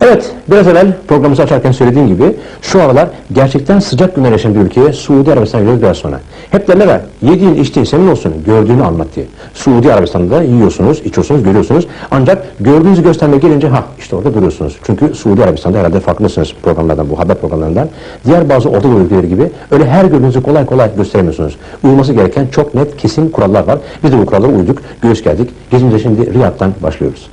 Evet, biraz evvel programımızı açarken söylediğim gibi şu aralar gerçekten sıcak günler yaşayan bir ülkeye Suudi Arabistan gidiyoruz biraz sonra. Hep derler ya, yediğin içtiğin senin olsun, gördüğünü anlat diye. Suudi Arabistan'da yiyorsunuz, içiyorsunuz, görüyorsunuz. Ancak gördüğünüzü göstermeye gelince ha işte orada duruyorsunuz. Çünkü Suudi Arabistan'da herhalde farklısınız programlardan, bu haber programlarından. Diğer bazı Orta Doğu ülkeleri gibi öyle her gördüğünüzü kolay kolay gösteremiyorsunuz. Uyulması gereken çok net, kesin kurallar var. Biz de bu kurallara uyduk, göğüs geldik. Gezimize şimdi Riyad'dan başlıyoruz.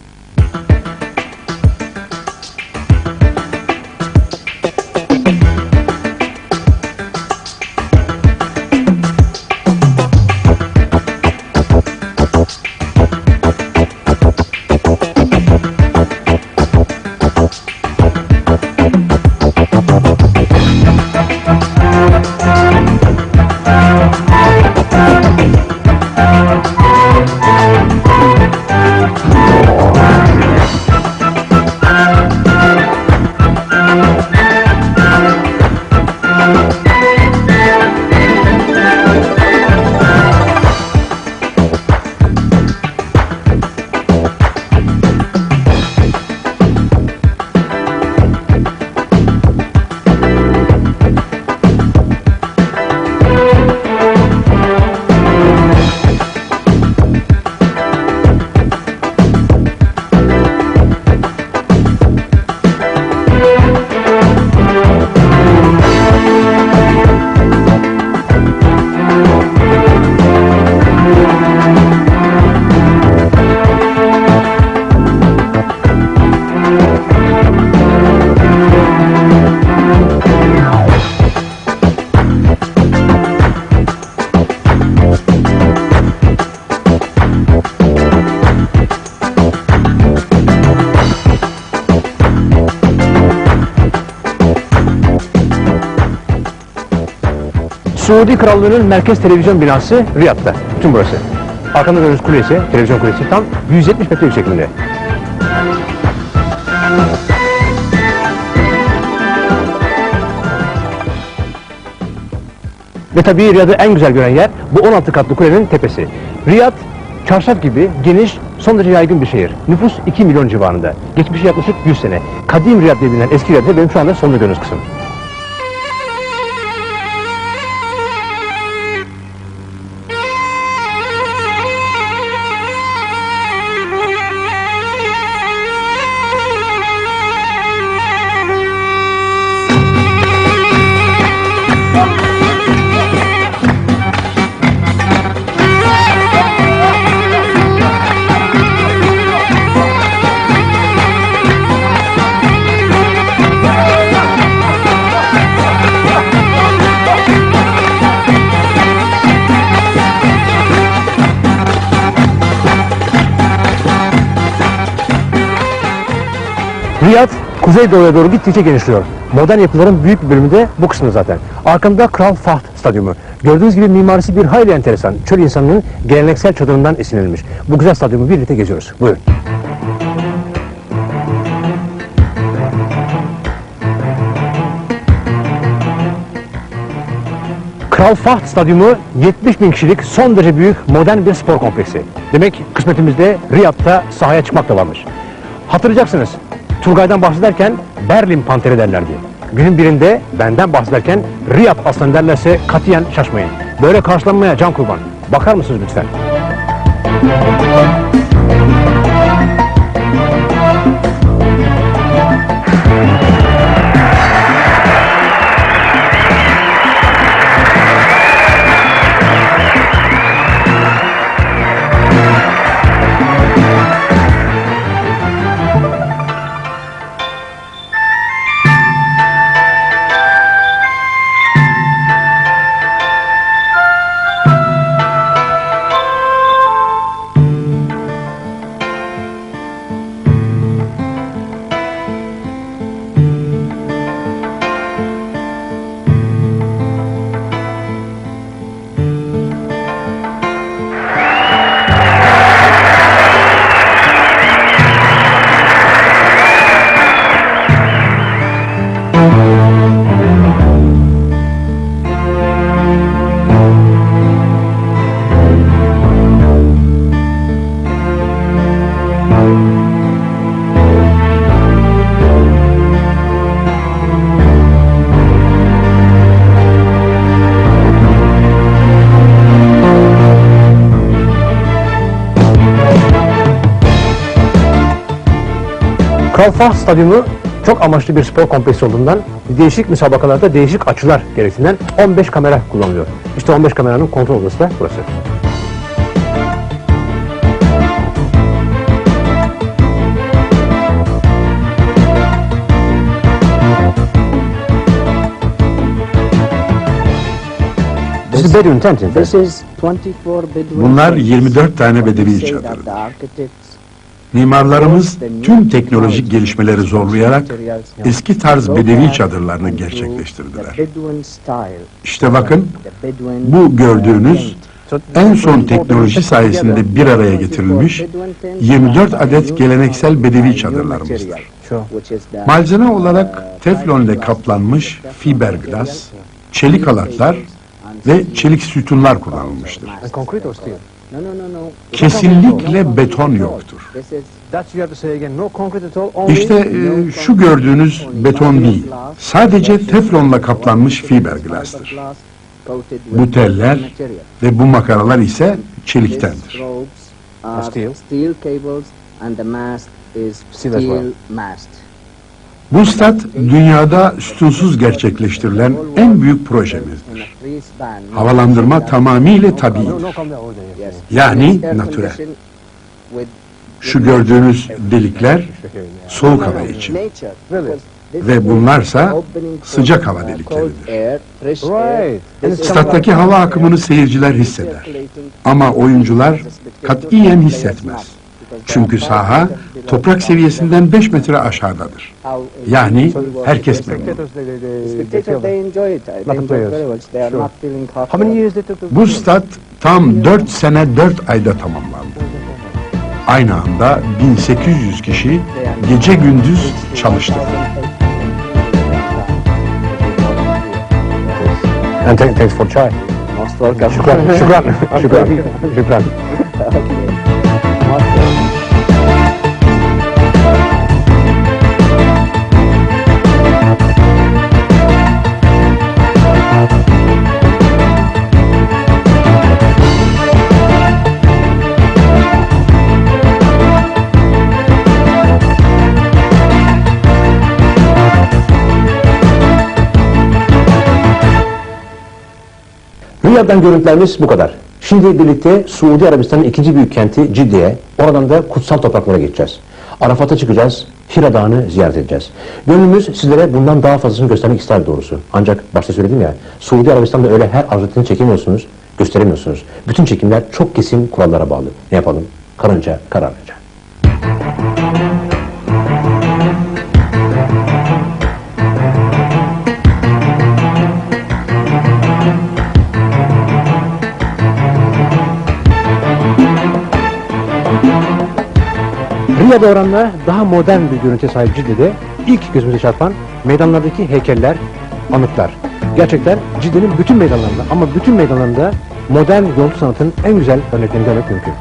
Suudi Krallığı'nın merkez televizyon binası Riyad'da. Tüm burası. Arkamda gördüğünüz kule ise, televizyon kulesi tam 170 metre yüksekliğinde. Ve tabii Riyad'ı en güzel gören yer bu 16 katlı kulenin tepesi. Riyad, çarşaf gibi geniş, son derece yaygın bir şehir. Nüfus 2 milyon civarında. Geçmişi yaklaşık 100 sene. Kadim Riyad diye bilinen eski Riyad'da benim şu anda sonunda gördüğünüz kısım. Riyad kuzeydoğuya doğru gittikçe genişliyor. Modern yapıların büyük bir bölümü de bu kısmı zaten. Arkamda Kral Fahd Stadyumu. Gördüğünüz gibi mimarisi bir hayli enteresan. Çöl insanının geleneksel çadırından esinlenilmiş. Bu güzel stadyumu birlikte geziyoruz. Buyurun. Kral Fahd Stadyumu 70 bin kişilik son derece büyük modern bir spor kompleksi. Demek kısmetimizde Riyad'da sahaya çıkmak da varmış. Hatırlayacaksınız. Turgay'dan bahsederken Berlin Panteri derlerdi. Günün birinde benden bahsederken Riyad aslanı derlerse katiyen şaşmayın. Böyle karşılanmaya can kurban. Bakar mısınız lütfen? Kral Fahd Stadyumu çok amaçlı bir spor kompleksi olduğundan değişik müsabakalarda değişik açılar gerektiğinden 15 kamera kullanılıyor. İşte 15 kameranın kontrol odası da burası. This is bedroom tent in fact. This is 24 bedroom Bunlar tents. 24 tane bedevi çadırı. Mimarlarımız tüm teknolojik gelişmeleri zorlayarak eski tarz bedevi çadırlarını gerçekleştirdiler. İşte bakın bu gördüğünüz en son teknoloji sayesinde bir araya getirilmiş 24 adet geleneksel bedevi çadırlarımızdır. Malzeme olarak teflon ile kaplanmış fiberglass, çelik halatlar ve çelik sütunlar kullanılmıştır. Kesinlikle beton yoktur. İşte e, şu gördüğünüz beton değil, sadece teflonla kaplanmış with Bu teller ve bu makaralar ise çeliktendir. Steel. cables and the mast is steel mast. Bu stat dünyada sütunsuz gerçekleştirilen en büyük projemizdir. Havalandırma tamamıyla no, tabii. no comment orada. Yes. Yani natürel. Şu gördüğünüz delikler soğuk hava için ve bunlarsa sıcak hava delikleridir. Stat'taki hava akımını seyirciler hisseder. Ama oyuncular katiyen hissetmez. Çünkü saha toprak seviyesinden 5 metre aşağıdadır. Yani herkes memnun. Bu stat tam 4 sene 4 ayda tamamlandı. Aynı anda 1800 kişi gece gündüz çalıştı. And thank- thanks for chai. Most welcome. Şükran, şükran, şükran, şükran. Riyad'dan görüntülerimiz bu kadar. Şimdi birlikte Suudi Arabistan'ın ikinci büyük kenti Cidde'ye, oradan da kutsal topraklara geçeceğiz. Arafat'a çıkacağız, Hira Dağı'nı ziyaret edeceğiz. Gönlümüz sizlere bundan daha fazlasını göstermek ister doğrusu. Ancak başta söyledim ya, Suudi Arabistan'da öyle her arzetini çekemiyorsunuz, gösteremiyorsunuz. Bütün çekimler çok kesin kurallara bağlı. Ne yapalım? Karınca kararınca. Riyad'a oranla daha modern bir görüntüye sahip Cidde'de ilk gözümüze çarpan meydanlardaki heykeller, anıtlar. Gerçekten Cidde'nin bütün meydanlarında ama bütün meydanlarında modern yolcu sanatının en güzel örneklerini görmek mümkün.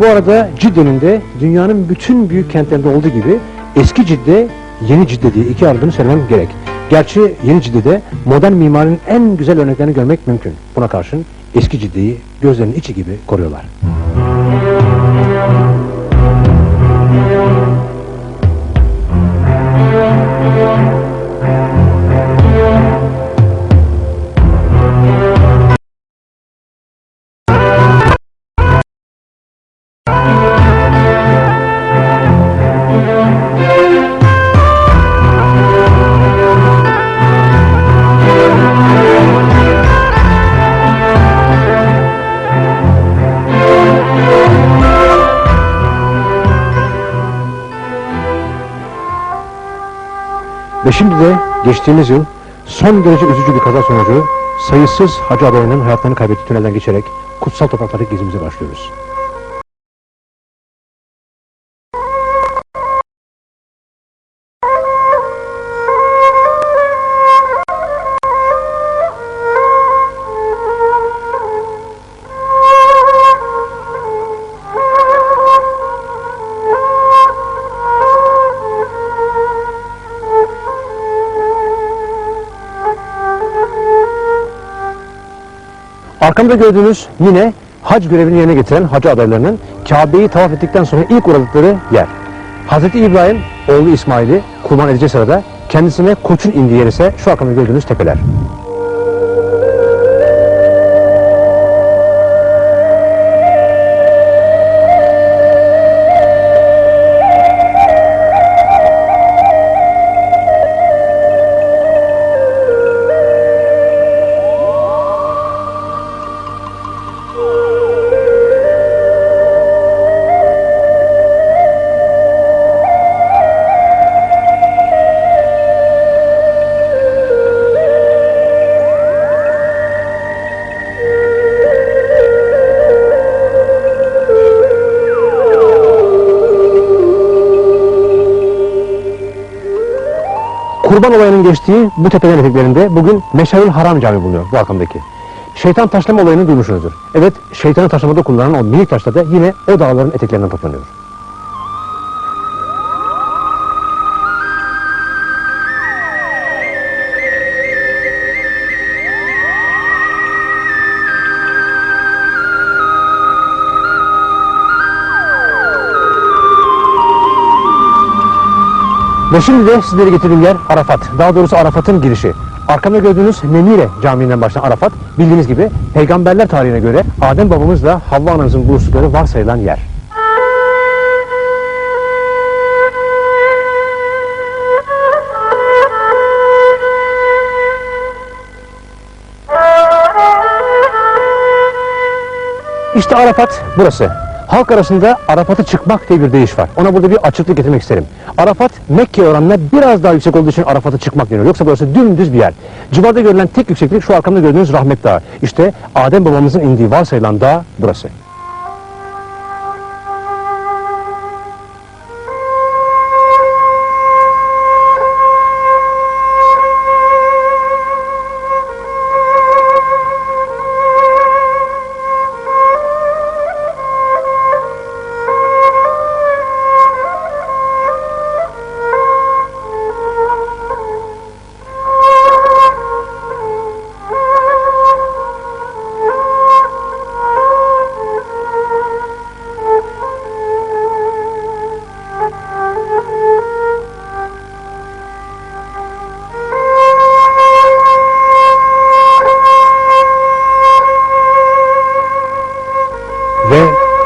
Bu arada Cidde'nin de dünyanın bütün büyük kentlerinde olduğu gibi eski Cidde, yeni Cidde diye iki ayrıldığını söylemem gerek. Gerçi yeni Cidde'de modern mimarinin en güzel örneklerini görmek mümkün. Buna karşın eski Cidde'yi gözlerinin içi gibi koruyorlar. Ve şimdi de geçtiğimiz yıl son derece üzücü bir kaza sonucu sayısız hacı adayının hayatlarını kaybettiği tünelden geçerek kutsal topraklardaki gezimize başlıyoruz. Arkamda gördüğünüz yine hac görevini yerine getiren hacı adaylarının Kabe'yi tavaf ettikten sonra ilk uğradıkları yer. Hazreti İbrahim oğlu İsmail'i kurban edeceği sırada kendisine koçun indiği yer ise şu arkamda gördüğünüz tepeler. Kurban olayının geçtiği bu tepelerin eteklerinde bugün Meşarül Haram Camii bulunuyor bu arkamdaki. Şeytan taşlama olayını duymuşsunuzdur. Evet, şeytanı taşlamada kullanılan o minik taşlar da yine o dağların eteklerinden toplanıyor. Ve şimdi de sizleri getirdiğim yer Arafat. Daha doğrusu Arafat'ın girişi. Arkamda gördüğünüz Nemire Camii'nden başlayan Arafat, bildiğiniz gibi peygamberler tarihine göre Adem babamızla Havva anamızın buluştukları varsayılan yer. İşte Arafat burası. Halk arasında Arafat'a çıkmak diye bir deyiş var. Ona burada bir açıklık getirmek isterim. Arafat Mekke oranına biraz daha yüksek olduğu için Arafat'a çıkmak deniyor. Yoksa burası dümdüz bir yer. Civarda görülen tek yükseklik şu arkamda gördüğünüz Rahmet Dağı. İşte Adem babamızın indiği varsayılan dağ burası.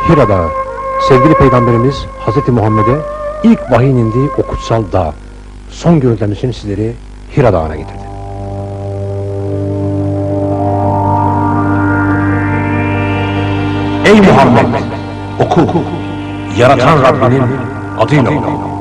Hira Dağı. Sevgili Peygamberimiz Hz. Muhammed'e ilk vahiyin indiği o kutsal dağ. Son görüntülerimiz için sizleri Hira Dağı'na getirdi. Ey Muhammed! Oku! Yaratan Rabbinin adıyla oku.